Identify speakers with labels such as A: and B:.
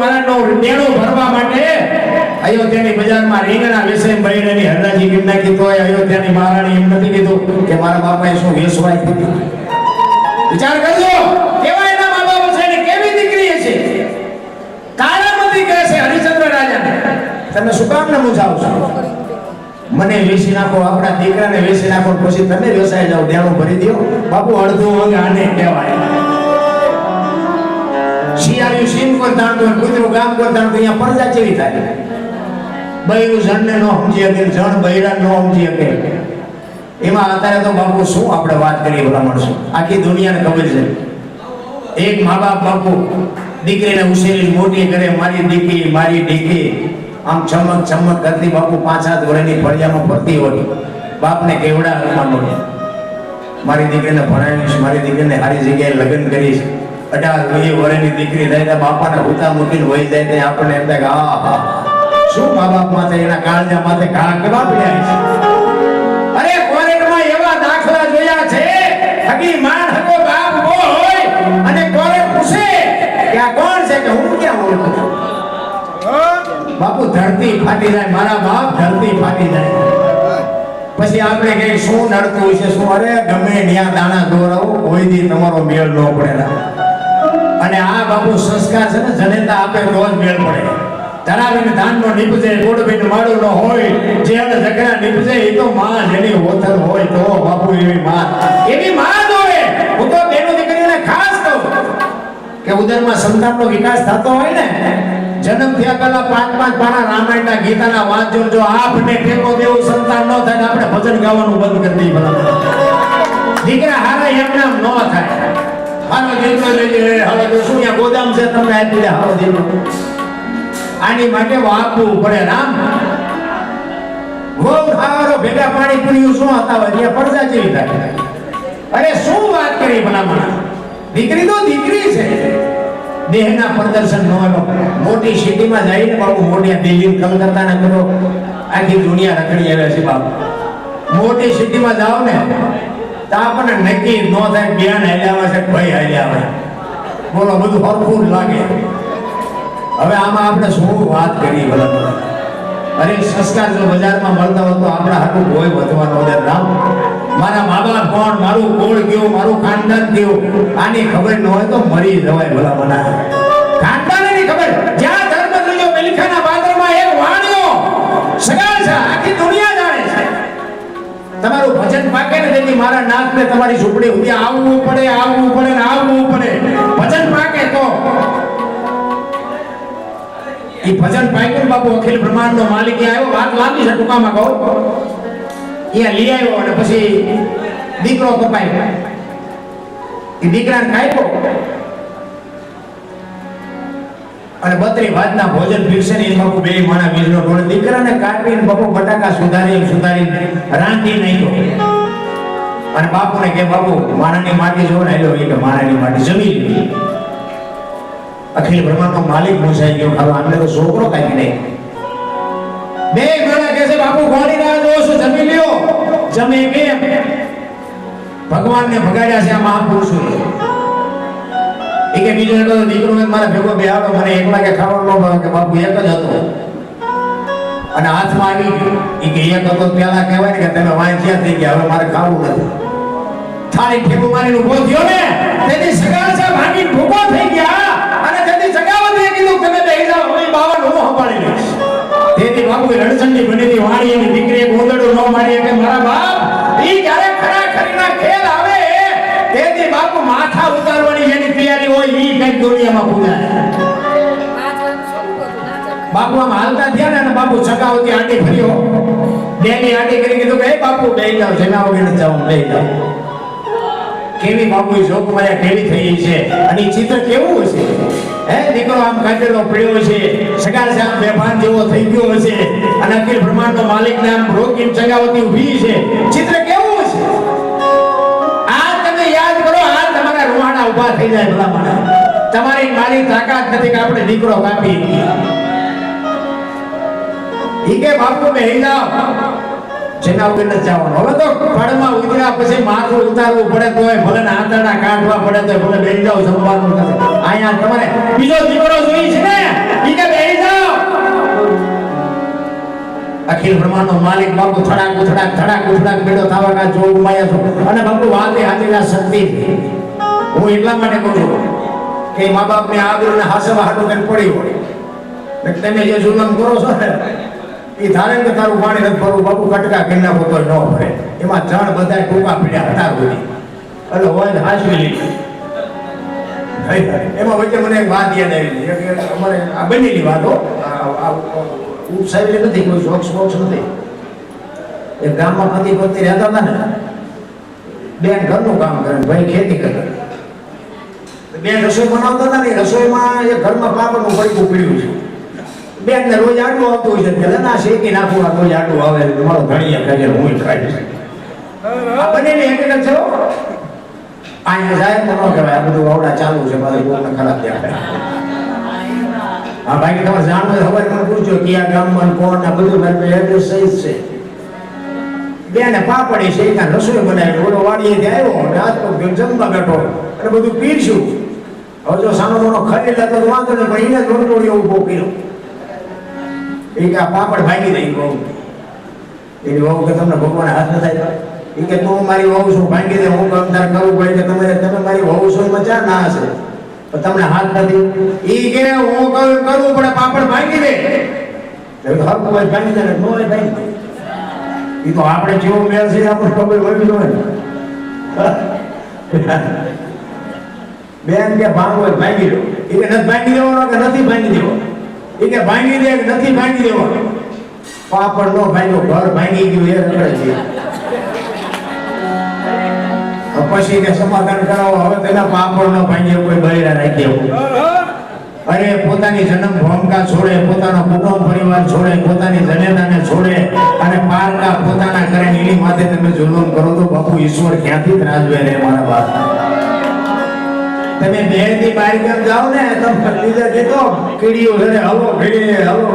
A: મહારાજનો દેણું ભરવા માટે અયોધ્યાની બજારમાં રીંગણા વેસે બહેરાની હરદાજી કેમ ના કીધો હોય અયોધ્યાની મહારાણી એમ નથી કીધું કે મારા બાપાએ શું વેસવાય કીધું. વિચાર કરજો કેવા એના મા બાપ છે ને કેવી દીકરી છે? કાળામતી કહે છે હરિચંદ્ર રાજાને, તમે શું કામ ને મૂંઝાવ છો? મને વેસી નાખો, આપણા દીકરાને વેસી નાખો પછી તમે વેસાઈ જાઓ દેણું ભરી દો. બાપુ, અડધું અંગ આને કહેવાય. સીમ હોય કૂતરું ગામ કોઈ તો અહીંયા પરજા ચેવી થાય. બૈરું જણને ન સમજી શકે જણ બૈરા ન સમજી શકે. એમાં અત્યારે તો બાપુ શું આપણે વાત કરીએ ભલા માણસો? આખી દુનિયાને ખબર છે. એક મા બાપ બાપુ દીકરીને ઉછેરી મોટી કરે, મારી દીકરી મારી દીકરી. આમ ચમક ચમક કરતી બાપુ પાંચ સાત વર્ષની ફળિયામાં ફરતી હોય. બાપને કેવડા અરમાન મારી દીકરીને ભણાવીશ, મારી દીકરીને સારી જગ્યાએ લગ્ન કરીશ. અઢાર વીસ વર્ષની દીકરી લઈને તો બાપાને હુતા મૂકીને વહી જાય ત્યાં આપણને એમ થાય હા હા શું મા બાપ માથે એના કાળજા માથે ઘા કેવા પડ્યા અરે કોરેટમાં એવા દાખલા જોયા છે હકી માન હકો બાપ બો હોય અને કોરેટ પૂછે કે આ કોણ છે કે હું ક્યાં ઓળખું બાપુ, ધરતી ફાટી જાય, મારા બાપ ધરતી ફાટી જાય. પછી આપણે કઈ શું નડતું છે શું? અરે ગમે ન્યા દાણા દોરાવો કોઈ દી તમારો મેળ ન પડે. અને આ બાપુ સંસ્કાર છે ને જનેતા આપે રોજ મેળ પડે. ધરાવીને ધાનનો નીપજે ગોળબીન માળો નો હોય જેને ઝઘડા નીપજે એ તો માં જેની હોથલ હોય તો બાપુ એવી માં. એવી માં જોવે હું તો બેનો દીકરીને ખાસ કહું કે ઉદરમાં સંતાનનો વિકાસ થતો હોય ને, જન્મ થયા પહેલા પાંચ પાંચ પાના રામાયણના ગીતાના વાંચો જો આપને ટેકો દેવું, સંતાન ન થાય આપણે ભજન ગાવાનું બંધ કરી દઈએ દીકરા હારા એમ નામ ન થાય. તો શું અહીંયા ગોદામ છે તમને આપી દે. દીકરો આની માટે વાપવું પડે રામ વહુ ખાવાનો ભેગા પાણી પૂર્યું શું હતા હોય ત્યાં જેવી થાય અરે શું વાત કરી ભલામણ? દીકરી તો દીકરી છે. દેહના પ્રદર્શન નો એનો મોટી સિટીમાં જઈને બાબુ મોટી દિલ્હી કલકત્તા ને કરો. આખી દુનિયા રખડી આવે છે બાબુ મોટી સિટીમાં જાઓ ને. તો આપણને નક્કી ન થાય બેન હાલ્યા છે ભાઈ હાલ્યા આવે બોલો, બધું હરખું લાગે. હવે આમાં આપણે શું વાત કરી ભલા? અરે સંસ્કાર જો બજારમાં મળતા હોય તો આપણા હાટું કોઈ વધવાનો વધારે નામ મારા મા બાપ કોણ? મારું કોળ કેવું? મારું ખાનદાન કેવું? આની ખબર ન હોય તો મરી જવાય ભલા મના. તમારું ભજન પાકે ને તેથી મારા નાક ને તમારી ઝૂંપડી સુધી આવવું પડે આવવું પડે ને આવવું પડે. ભજન પાકે તો. એ ભજન પાક્યું બાપુ, અખિલ બ્રહ્માંડ નો માલિક આવ્યો. વાત લાંબી છે, ટૂંકામાં કહું. અહીંયા લઈ આવ્યો અને પછી દીકરો કપાય એ દીકરાને કાપ્યો. અને બત્રી વાતના ભોજન પીરસે ને એ બે માણા બીજનો ડોળ દીકરાને કાપીને બાપુ બટાકા સુધારી સુધારી રાંધી નાખ્યો. અને બાપુને કે, બાપુ માણાની માટી જો ને એ કે માણાની માટી જમી લીધી અખિલ બ્રહ્માંડનો માલિક મૂંઝાઈ ગયો. ખાવા આમને તો છોકરો કાઢી નહીં બે માણા કહે છે, બાપુ, ગોળી ના જો છો જમી લ્યો? જમી કેમ ભગવાનને ભગાડ્યા છે આ મહાપુરુષો કે બીજો એટલો દીકરો મારા ભેગો બેહાડો, મને એકલા કે ખાવાનું ન કે બાપુ એક જ હતો. અને હાથમાં આવી એ કે એક હતો પેલા કહેવાય કે તમે વાંચ્યા થઈ ગયા, હવે મારે ખાવું નથી. થાળી ઠેકુ મારી ઊભો થયો ને તેથી સગાસા ભાગીને ભૂખો થઈ ગયા. અને તેથી સગાવતીએ કીધું, તમે બેહી જાઓ હવે બાવન હું સંભાળી લઈશ. તેથી બાપુએ રણછંડી બનેલી વાણી એની દીકરીએ ગોદડું ન મારી કે મારા બાપ એ જ્યારે ખરા ખરીના ખેલ આવે? તેથી બાપુ માથા ઉતારવાની જેની હોય દુનિયામાં પૂજાય બાપુ આમ હાલતા થયા ને અને બાપુ સગાવતી આંટી ફર્યો બેની આંટી કરી કીધું કે બાપુ બેહી જાઓ, જેના વગર જાઉં બેહી જાઓ. કેવી બાપુ જોગમાયા કેવી થઈ છે? અને ચિત્ર કેવું હશે? હે, દીકરો આમ કાઢેલો પડ્યો છે સગા સામ બેભાન જેવો થઈ ગયો હશે, અને અખિલ બ્રહ્માંડનો માલિક ને આમ રોકીને સગાવતી ઊભી છે. ચિત્ર કેવું હશે? આ તમે યાદ કરો, આ તમારા રૂહાણા ઊભા થઈ જાય ભલા મને તમારી માલી તાકાત નથી કે આપણે દીકરો કાપી ઈકે બાપુ, મે હિલાવ જેના ઉપર ન જવાનું. હવે તો પડમાં ઉતર્યા પછી માથું ઉતારવું પડે તો ભલે ને આંતરડા કાઢવા પડે તો ભલે બેસી જાવ જમવાનું કરે અહીંયા તમારે બીજો દીકરો જોઈ છે ને? ઈકે બેસી જાવ અખિલ બ્રહ્માંડનો માલિક બાપુ થડાક ઉથડાક થડાક ઉથડાક બેડો થાવા કા જો માયા છો. અને બાપુ વાતે હાથેલા શક્તિ. હું એટલા માટે કહું છું કે મા બાપને આગ્રહ હાસવા હાટું કંઈક પડી હોય. તમે જે જુલમ કરો છો ને, એ ધારે કે તારું પાણી નથી ભરવું, બાપુ કટકા કરી નાખો ન ભરે. એમાં જણ બધા ટૂંકા પીડ્યા હતા બધી એટલે હોય ને હાસવી લીધી. એમાં વચ્ચે મને એક વાત યાદ આવી અમારે આ બનેલી વાતો ઉત્સાહી નથી, કોઈ જોક્સ બોક્સ નથી. એક ગામમાં પતિ પત્ની રહેતા હતા ને, બેન ઘરનું કામ કરે ભાઈ ખેતી કરે. બેન રસોઈ બનાવતા હતા ને રસોઈમાં એ ઘરમાં પાપડનું પડીકું પીડ્યું છે. બેન ને રોજ આટલું આવતું હોય છે. એટલે ના શેકી નાખું આ રોજ આટલું આવે એટલે મારો ધણીયા ખાઈ જાય, હું ખાઈ આ બંનેની હકીકત છે. અહીંયા જાય તો ન કહેવાય આ બધું વાવડા ચાલુ છે મારે બહુ ખરાબ દેખાય હા ભાઈ તમારે જાણવું હોય ખબર મને પૂછજો કયા ગામમાં કોણ ને બધું ભાઈ એડ્રેસ સહી છે. બેને પાપડી છે ત્યાં રસોઈ બનાવી ઓલો વાડીએ આવ્યો અને આજ તો જમવા બેઠો અને બધું પીરશું હવે જો સાનો મોનો ખાઈ લેતો તો વાંધો નહીં, પણ એને જ રોટોડીઓ ઊભો કર્યો. એ કે આ પાપડ ભાગી નહીં બહુ. એની વહુ કે તમને ભગવાન હાથ ન થાય એ કે તું મારી વહુ છું, ભાંગી દે, હું કામ તારે કરવું પડે કે તમે તમે મારી વહુ છો, એમાં ચા ના હશે. પણ તમને હાથ નથી. એ કે હું કહું કરવું પડે પાપડ ભાંગી દે. હક હોય, ભાંગી દે ને ન એ તો આપણે જેવો મેળ છે આપણે ખબર હોવી જોઈએ બેન કે ભાગ હોય ભાંગી લો. એ નથી ભાંગી દેવાનો કે નથી ભાંગી દેવો એ ભાંગી દે કે નથી ભાંગી દેવાનો? પાપડ નો ભાંગ્યો, ઘર ભાંગી ગયું, એ રખડે છે. પછી કે સમાધાન કરાવો. હવે તેના પાપડ નો ભાંગ્યો કોઈ બૈરા રાખી દેવું અરે, પોતાની જન્મ ભૂમિકા છોડે, પોતાનો કુટુંબ પરિવાર છોડે, પોતાની જનેતાને છોડે અને પારકા પોતાના કરે એની માથે તમે જુલમ કરો તો બાપુ ઈશ્વર ક્યાંથી ત્રાજવે રે, મારા બાપ? તમે બેથી બાર કેમ જાઓ ને તમે લીધે કીધો કીડીઓ હલો કીડી હલો